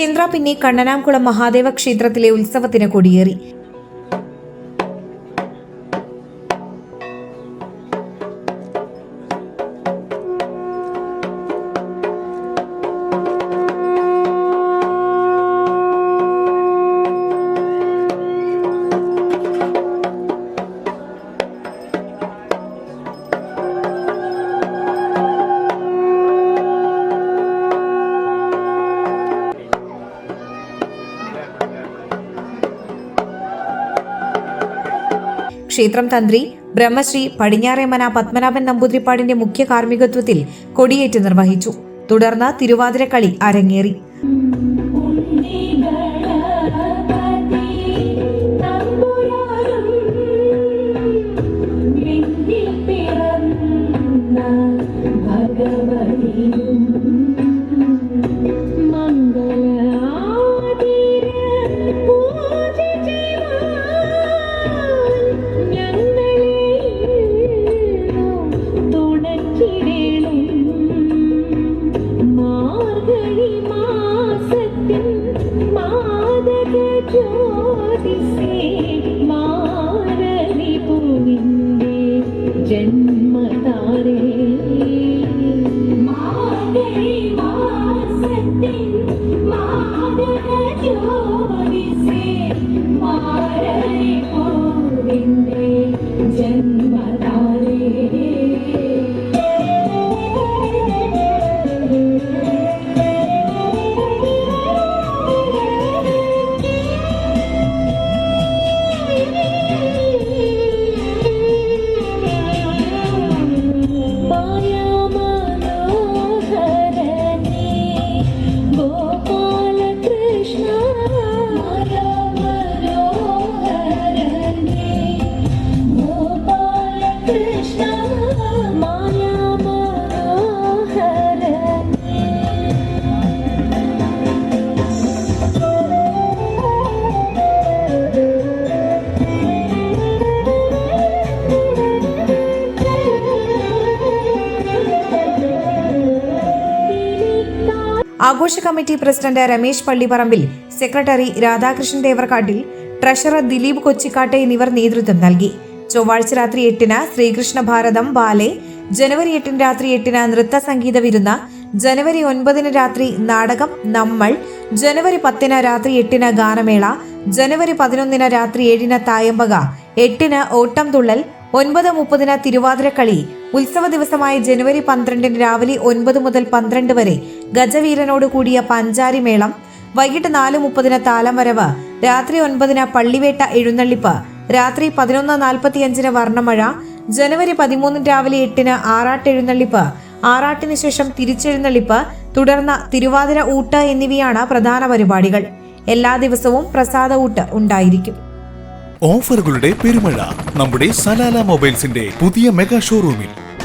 ചിന്ത്ര പിന്നെ കണ്ണനാംകുളം മഹാദേവ ക്ഷേത്രത്തിലെ ഉത്സവത്തിന് കൊടിയേറി. ക്ഷേത്രം തന്ത്രി ബ്രഹ്മശ്രീ പടിഞ്ഞാറേമന പത്മനാഭൻ നമ്പൂതിരിപ്പാടിന്റെ മുഖ്യ കാർമ്മികത്വത്തിൽ കൊടിയേറ്റ് നിർവഹിച്ചു. തുടർന്ന് തിരുവാതിരക്കളി അരങ്ങേറി. you. ആഘോഷ committee president Ramesh Pallipparambil secretary Radhakrishnan Devarkattil treasurer Dileep കൊച്ചിക്കാട്ടെ എന്നിവർ നേതൃത്വം നൽകി. ചൊവ്വാഴ്ച രാത്രി എട്ടിന് ശ്രീകൃഷ്ണ ഭാരതം ബാലെ ജനുവരി എട്ടിന് രാത്രി എട്ടിന് നൃത്ത സംഗീത വിരുന്ന ജനുവരി ഒൻപതിന് രാത്രി നാടകം നമ്മൾ ജനുവരി പത്തിന് രാത്രി എട്ടിന് ഗാനമേള ജനുവരി പതിനൊന്നിന് രാത്രി ഏഴിന് തായമ്പക എട്ടിന് ഓട്ടം തുള്ളൽ ഒൻപത് മുപ്പതിന് തിരുവാതിരക്കളി ഉത്സവ ദിവസമായ ജനുവരി പന്ത്രണ്ടിന് രാവിലെ ഒൻപത് മുതൽ പന്ത്രണ്ട് വരെ ഗജവീരനോട് കൂടിയ പഞ്ചാരി മേളം വൈകിട്ട് നാല് മുപ്പതിന് താലം വരവ് രാത്രി ഒൻപതിന് പള്ളിവേട്ട എഴുന്നള്ളിപ്പ് രാത്രി പതിനൊന്ന് നാൽപ്പത്തിയഞ്ചിന് വർണമഴ ജനുവരി പതിമൂന്ന് രാവിലെ എട്ടിന് ആറാട്ട് എഴുന്നള്ളിപ്പ് ആറാട്ടിന് ശേഷം തിരിച്ചെഴുന്നള്ളിപ്പ് തുടർന്ന് തിരുവാതിര ഊട്ട് എന്നിവയാണ് പ്രധാന പരിപാടികൾ. എല്ലാ ദിവസവും പ്രസാദ ഊട്ട് ഉണ്ടായിരിക്കും. ഓഫറുകളുടെ പെരുമഴ നമ്മുടെ സലാല മൊബൈൽസിന്റെ പുതിയ മെഗാ ഷോറൂമിൽ.